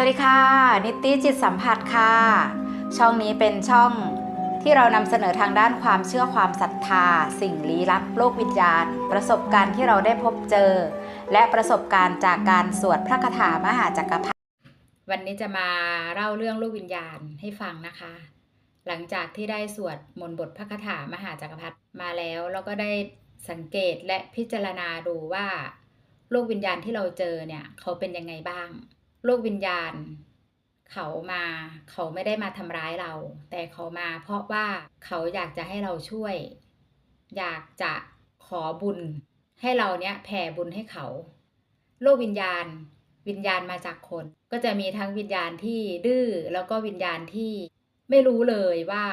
สวัสดีค่ะ นิติจิตสัมผัสค่ะ ช่องนี้เป็นช่องที่เรานำเสนอทางด้านความเชื่อความศรัทธา สิ่งลี้ลับโลกวิญญาณ ประสบการณ์ที่เราได้พบเจอ และประสบการณ์จากการสวดพระคาถามหาจักรพรรดิวันนี้จะมาเล่าเรื่องโลกวิญญาณให้ฟังนะคะ หลังจากที่ได้สวดมนต์บทพระคาถามหาจักรพรรดิมาแล้วแล้วก็ได้สังเกตและพิจารณาดูว่าโลกวิญญาณที่เราเจอเนี่ยเขาเป็นยังไงบ้าง โลกวิญญาณ เขามาเขาไม่ได้มาทำร้ายเรา แต่เขามาเพราะว่าเขาอยากจะให้เราช่วย อยากจะขอบุญ ให้เราเนี้ยแผ่บุญให้เขา โลกวิญญาณ วิญญาณมาจากคน ก็จะมีทั้งวิญญาณที่ดื้อแล้วก็วิญญาณที่ไม่รู้เลยว่า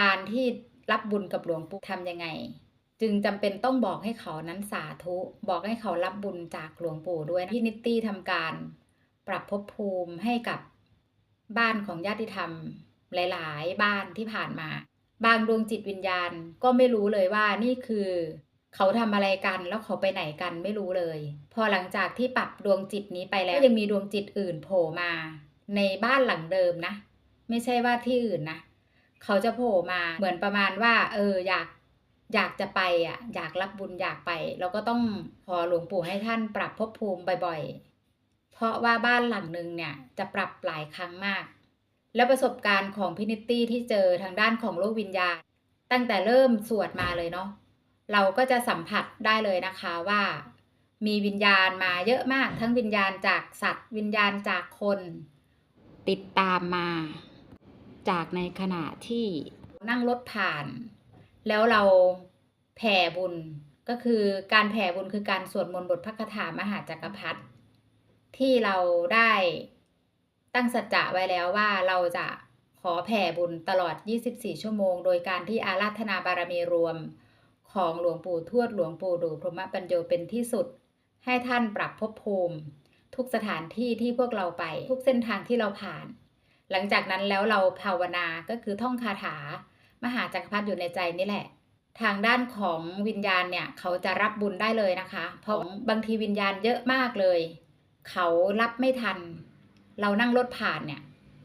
การที่รับบุญกับหลวงปู่ทำยังไง จึงจำเป็นต้องบอกให้เขานั้นสาธุ บอกให้เขารับบุญจากหลวงปู่ด้วยพี่นิตตี้ทำการ ปรับภพภูมิให้กับบ้านของญาติธรรม หลาย ๆ บ้านที่ผ่านมา บางดวงจิตวิญญาณก็ไม่รู้เลยว่านี่คือ เขาทำอะไรกันแล้วเขาไปไหนกันไม่รู้เลย พอหลังจากที่ปรับดวงจิตนี้ไปแล้วก็ยังมีดวงจิตอื่นโผล่มา ในบ้านหลังเดิมนะ ไม่ใช่ว่าที่อื่นนะ เขาจะโผล่มาเหมือนประมาณว่า เอออยากอยากจะไปอะอยากรับบุญอยากไป เราก็ต้องขอหลวงปู่ให้ท่านปรับภพภูมิบ่อยๆ เพราะว่าบ้านหลังหนึ่งเนี่ยจะปรับหลายครั้งมาก แล้วประสบการณ์ของพินิตตี้ที่เจอทางด้านของโลกวิญญาณ ตั้งแต่เริ่มสวดมาเลยเนาะเราก็จะสัมผัสได้เลยนะคะว่า มีวิญญาณมาเยอะมาก ทั้งวิญญาณจากสัตว์ วิญญาณจากคน ติดตามมา จากในขณะที่นั่งรถผ่าน แล้วเราแผ่บุญก็คือการแผ่บุญคือการสวดมนต์บทพระคาถามหาจักรพรรดิ ที่เราได้ตั้งสัจจะไว้แล้วว่าเราจะขอแผ่บุญตลอด 24 ชั่วโมง โดยการที่อาราธนาบารมีรวม ของหลวงปู่ทวดหลวงปู่ดูพรหมปัญโยเป็นที่สุด ให้ท่านปรับภพภูมิ ทุกสถานที่ที่พวกเราไป ทุกเส้นทางที่เราผ่าน หลังจากนั้นแล้วเราภาวนาก็คือท่องคาถา มหาจักรพรรดิอยู่ในใจนี่แหละ ทางด้านของวิญญาณเนี่ยเขาจะรับบุญได้เลยนะคะ เพราะบางทีวิญญาณเยอะมากเลย เขารับไม่ทัน เรานั่งรถผ่านเนี่ย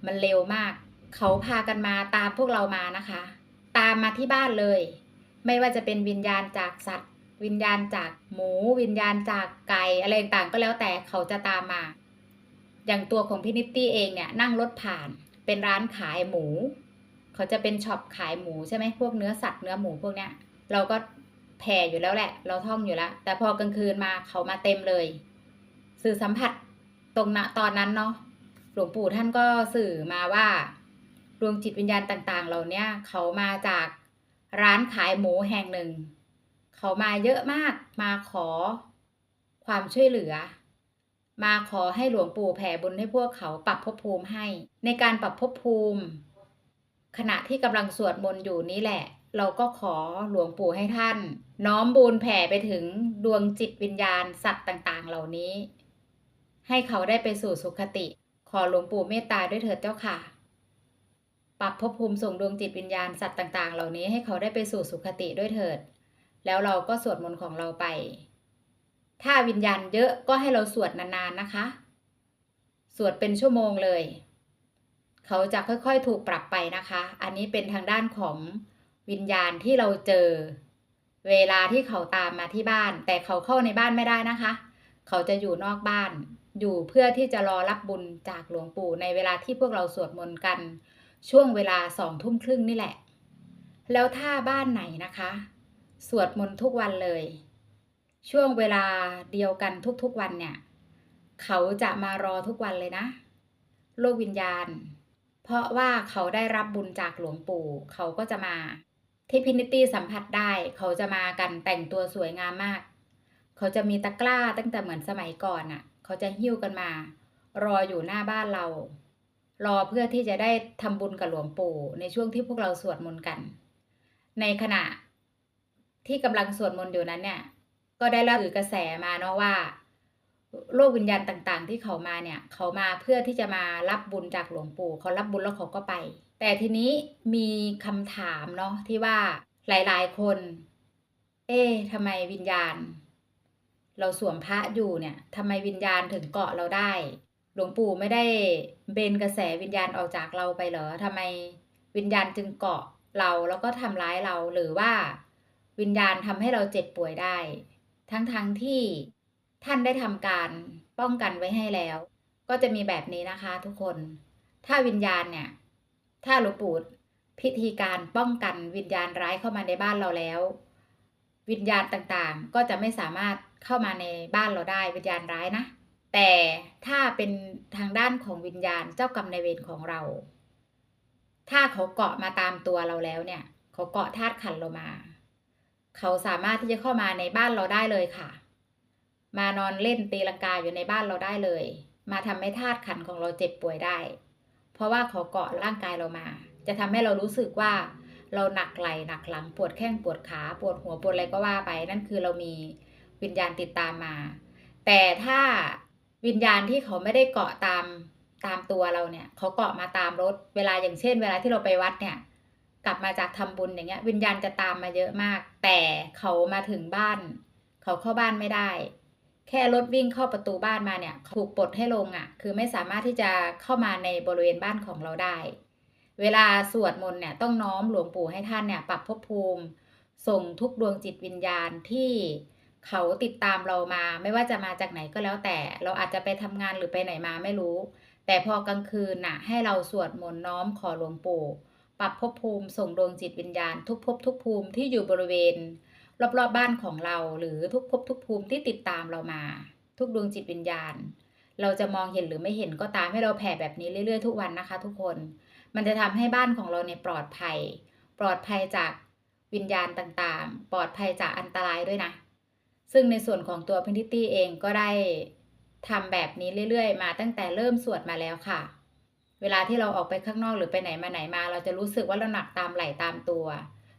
มันเร็วมาก เขาพากันมาตามพวกเรามานะคะ ตามมาที่บ้านเลย ไม่ว่าจะเป็นวิญญาณจากสัตว์ วิญญาณจากหมู วิญญาณจากไก่อะไรต่างก็แล้วแต่เขาจะตามมา อย่างตัวของพี่นิตตี้เองเนี่ยนั่งรถผ่านเป็นร้านขายหมู เขาจะเป็นช็อปขายหมูใช่ไหมพวกเนื้อสัตว์เนื้อหมูพวกเนี้ยเราก็แผ่อยู่แล้วแหละ เราท่องอยู่แล้ว แต่พอกลางคืนมาเขามาเต็มเลย สื่อสัมผัสตรงณตอนนั้นเนาะหลวงปู่ท่านก็สื่อมาว่าดวงจิตวิญญาณต่าง ๆ เหล่าเนี้ยเขามาจากร้านขายหมูแห่งหนึ่ง เขามาเยอะมากมาขอความช่วยเหลือ มาขอให้หลวงปู่แผ่บุญให้พวกเขาปรับภพภูมิให้ ในการปรับภพภูมิ ขณะที่กำลังสวดมนต์อยู่นี้แหละ เราก็ขอหลวงปู่ให้ท่าน น้อมบุญแผ่ไปถึงดวงจิตวิญญาณสัตว์ต่าง ๆ เหล่านี้ ให้เขาได้ไปสู่สุคติ ขอหลวงปู่เมตตาด้วยเถิดเจ้าค่ะ ปรับภพภูมิส่งดวงจิตวิญญาณสัตว์ต่าง ๆ เหล่านี้ให้เขาได้ไปสู่สุคติด้วยเถิด แล้วเราก็สวดมนต์ของเราไป ถ้าวิญญาณเยอะก็ให้เราสวดนานๆนะคะ สวดเป็นชั่วโมงเลย เขาจะค่อยๆถูกปรับไปนะคะ อันนี้เป็นทางด้านของวิญญาณที่เราเจอ เวลาที่เขาตามมาที่บ้าน แต่เขาเข้าในบ้านไม่ได้นะคะ เขาจะอยู่นอกบ้าน อยู่เพื่อที่จะรอรับบุญจากหลวงปู่ในเวลาที่พวกเราสวดมนต์กัน ช่วงเวลาสองทุ่มครึ่งนี่แหละ แล้วถ้าบ้านไหนนะคะ สวดมนต์ทุกวันเลย ช่วงเวลาเดียวกันทุกๆวันเนี่ย เขาจะมารอทุกวันเลยนะ โลกวิญญาณ เพราะว่าเขาได้รับบุญจากหลวงปู่ เขาก็จะมาที่พินิตี้สัมผัสได้เขาจะมากันแต่งตัวสวยงามมาก เขาจะมีตะกร้าตั้งแต่เหมือนสมัยก่อนน่ะ เขาจะหิ้วกันมา รออยู่หน้าบ้านเรา รอเพื่อที่จะได้ทำบุญกับหลวงปู่ในช่วงที่พวกเราสวดมนต์กัน ในขณะที่กำลังสวดมนต์อยู่นั้นเนี่ย ก็ได้รับกระแสมาเนาะว่าโลกวิญญาณต่างๆ ที่เขามาเนี่ยเขามาเพื่อที่จะมารับบุญจากหลวงปู่เขารับบุญแล้วเขาก็ไป แต่ทีนี้มีคำถามเนาะที่ว่าหลายๆคน เอ๊ะทำไมวิญญาณ เราสวมพระอยู่เนี่ยทำไมวิญญาณถึงเกาะเราได้ หลวงปู่ไม่ได้เบนกระแสวิญญาณออกจากเราไปเหรอทำไมวิญญาณจึงเกาะเราแล้วก็ทำร้ายเราหรือว่าวิญญาณทำให้เราเจ็บป่วยได้ ทั้งๆทที่ท่านได้ทำการป้องกันไว้ให้แล้ว ก็จะมีแบบนี้นะคะทุกคน ถ้าวิญญาณเนี่ย ถ้าหลวงปู่พิธีการป้องกันวิญญาณร้ายเข้ามาในบ้านเราแล้ว วิญญาณต่างๆ ก็จะไม่สามารถ เข้ามาในบ้านเราได้วิญญาณร้ายนะ แต่ถ้าเป็นทางด้านของวิญญาณเจ้ากรรมนายเวรของเรา ถ้าเขาเกาะมาตามตัวเราแล้วเนี่ย เขาเกาะธาตุขันเรามา เขาสามารถที่จะเข้ามาในบ้านเราได้เลยค่ะ มานอนเล่นตีลังกาอยู่ในบ้านเราได้เลย มาทำให้ธาตุขันของเราเจ็บป่วยได้ เพราะว่าเขาเกาะร่างกายเรามา จะทำให้เรารู้สึกว่าเราหนักไหล่หนักหลังปวดแข้งปวดขาปวดหัวปวดอะไรก็ว่าไป นั่นคือเรามี วิญญาณติดตามมา แต่ถ้าวิญญาณที่เขาไม่ได้เกาะตามตามตัวเราเนี่ย เขาเกาะมาตามรถ เวลาอย่างเช่น เวลาที่เราไปวัดเนี่ย กลับมาจากทำบุญอย่างเงี้ย วิญญาณจะตามมาเยอะมาก แต่เขามาถึงบ้าน เขาเข้าบ้านไม่ได้ แค่รถวิ่งเข้าประตูบ้านมาเนี่ยถูกปลดให้ลงอะ่ะ คือไม่สามารถที่จะเข้ามาในบริเวณบ้านของเราได้ เวลาสวดมนต์เนี่ยต้องน้อมหลวงปู่ให้ท่านเนี่ยปรับภพภูมิ ส่งทุกดวงจิตวิญญาณที่ เขาติดตามเรามาไม่ว่าจะมาจากไหนก็แล้วแต่ เราอาจจะไปทำงานหรือไปไหนมาไม่รู้ แต่พอกลางคืนน่ะ ให้เราสวดมนต์น้อมขอหลวงปู่ ปรับภพภูมิส่งดวงจิตวิญญาณ ทุกภพทุกภูมิที่อยู่บริเวณ รอบๆบบ้านของเรา หรือทุกภพทุกภูมิที่ติดตามเรามา ทุกดวงจิตวิญญาณ เราจะมองเห็นหรือไม่เห็นก็ตามให้เราแผ่แบบนี้เรื่อยๆทุกวันนะคะ ทุกคน มันจะทำให้บ้านของเราเนี่ยปลอดภัย ปลอดภัยจากวิญญาณต่างๆ ปลอดภัยจากอันตรายด้วยนะ ซึ่งในส่วนของตัวพินทิตี้เองก็ได้ทำแบบนี้เรื่อยๆ มาตั้งแต่เริ่มสวดมาแล้วค่ะ เวลาที่เราออกไปข้างนอกหรือไปไหนมาไหนมา เราจะรู้สึกว่าเราหนักตามไหลตามตัว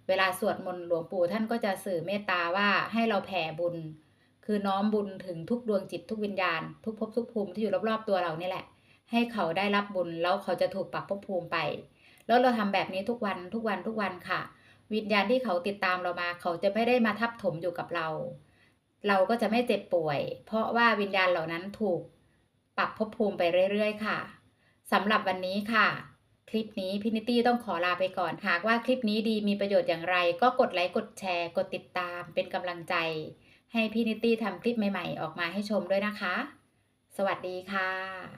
เวลาสวดมนต์หลวงปู่ท่านก็จะสื่อเมตตาว่าให้เราแผ่บุญ คือน้อมบุญถึงทุกดวงจิตทุกวิญญาณ ทุกภพทุกภูมิที่อยู่รอบๆตัวเรานี่แหละ ให้เขาได้รับบุญแล้วเขาจะถูกปรับภพภูมิไป แล้วเราทำแบบนี้ทุกวันทุกวันทุกวันค่ะ วิญญาณที่เขาติดตามเรามา เขาจะไม่ได้มาทับถมอยู่กับเรา เราก็จะไม่เจ็บป่วย เพราะว่าวิญญาณเหล่านั้นถูกปรับภพภูมิไปเรื่อยๆ ค่ะสำหรับวันนี้ค่ะ คลิปนี้พินิตี้ต้องขอลาไปก่อน หากว่าคลิปนี้ดีมีประโยชน์อย่างไร ก็กดไลค์กดแชร์ กดติดตามเป็นกำลังใจ ให้พี่นิตี้ทำคลิปใหม่ๆ ออกมาให้ชมด้วยนะคะ สวัสดีค่ะ